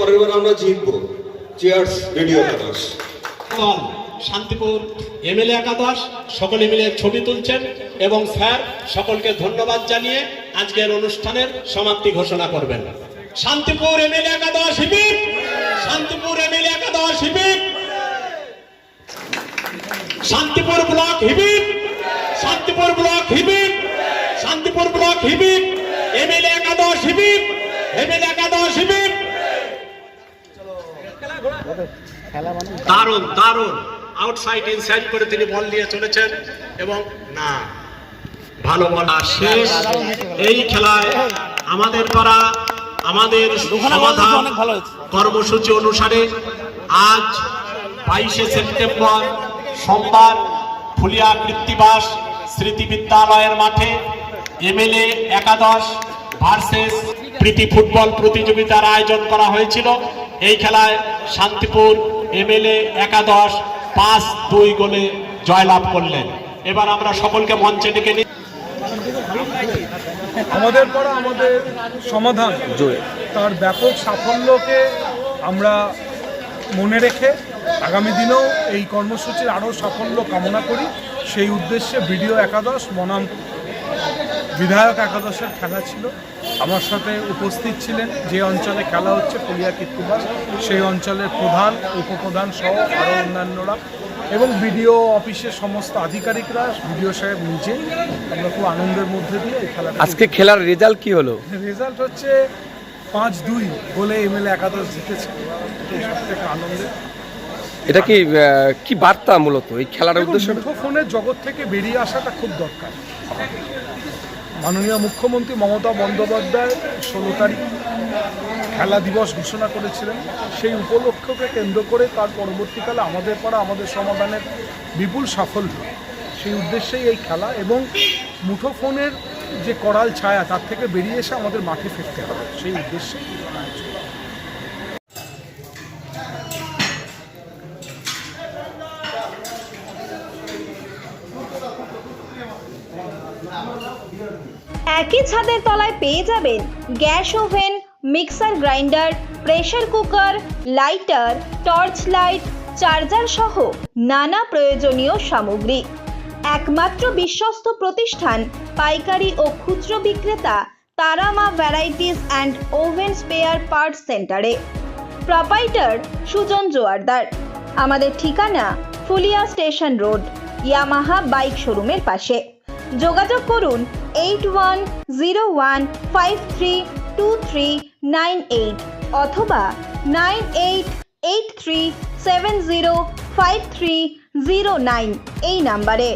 পরের বার আমরা জিতবো। চেয়ার্স রেডিও দল শান্তিপুর এমএলএ একাদশ, সকলে মিলে ছবি তুলছেন এবং স্যার, সকলকে ধন্যবাদ জানিয়ে আজকের অনুষ্ঠানের সমাপ্তি ঘোষণা করবেন। শান্তিপুর এমএলএ একাদশ হিবিক শান্তিপুর এমএলএ একাদশ হিবিক শান্তিপুর ব্লক হিবিক শান্তিপুর ব্লক হিবিক শান্তিপুর ব্লক হিবিক এমএলএ একাদশ হিবিক এমএলএ দারুণ দারুণ। আউটসাইড ইনসাইড করে তিনি বল নিয়ে চলেছেন এবং না ভালো বলা শেষ। এই খেলায় আমাদের পাড়া আমাদের সমাধান কর্মসূচি অনুসারে আজ বাইশে সেপ্টেম্বর সোমবার ফুলিয়া কৃত্তিবাস স্মৃতি বিদ্যালয়ের মাঠে এমএলএ একাদশ ভার্সেস প্রীতি ফুটবল প্রতিযোগিতার আয়োজন করা হয়েছিল। এই খেলায় শান্তিপুর এমএলএ একাদশ পাঁচ দুই গোলে জয়লাভ করলেন। এবার আমরা সকলকে মঞ্চে ডেকে নিই আমাদের পড়া আমাদের সমাধান। তার ব্যাপক সাফল্যকে আমরা মনে রেখে আগামী দিনেও এই কর্মসূচির আরও সাফল্য কামনা করি। সেই উদ্দেশ্যে বিডিও একাদশ বনাম বিধায়ক একাদশের খেলা ছিল। আমার সাথে উপস্থিত ছিলেন যে অঞ্চলে খেলা হচ্ছে ফুলিয়া কীর্তিবাস সেই অঞ্চলের প্রধান উপপ্রধান সহ আরও অন্যান্যরা এবং বিডিও অফিসের সমস্ত আধিকারিকরা বিডিও সাহেব নিজে। আমরা খুব আনন্দের মধ্যে দিয়ে এই খেলাটা আজকে খেলার রেজাল্ট কি হলো? রেজাল্ট হচ্ছে পাঁচ দুই বলে এমএলএ একাদশ জিতেছে। সব থেকে আনন্দের। এটা কি কি বার্তা মূলত? এই খেলার উদ্দেশ্য ফোনের জগৎ থেকে বেরিয়ে আসাটা খুব দরকার। মাননীয় মুখ্যমন্ত্রী মমতা বন্দ্যোপাধ্যায় ষোলো তারিখ খেলা দিবস ঘোষণা করেছিলেন। সেই উপলক্ষকে কেন্দ্র করে তার পরবর্তীকালে আমাদের পাড়া আমাদের সমাধানের বিপুল সাফল্য। সেই উদ্দেশ্যেই এই খেলা এবং মুঠোফোনের যে করাল ছায়া তার থেকে বেরিয়ে এসে আমাদের মাঠে ফিরতে হবে। সেই উদ্দেশ্যেই একই ছাদের তলায় পেয়ে যাবেন gas oven, mixer grinder pressure cooker, lighter, torch light, charger সহ নানা প্রয়োজনীয় সামগ্রী। একমাত্র বিশ্বস্ত প্রতিষ্ঠান, পাইকারি ও খুচরো বিক্রেতা Tarama varieties and oven spare parts সেন্টারে প্রপাইটার সুজন জোয়ারদার। আমাদের ঠিকানা Phulia station road, Yamaha bike শোরুমের পাশে। যোগাযোগ করুন eight one zero one five three two three nine eight অথবা nine eight eight three seven zero five three zero nine এই নাম্বারে।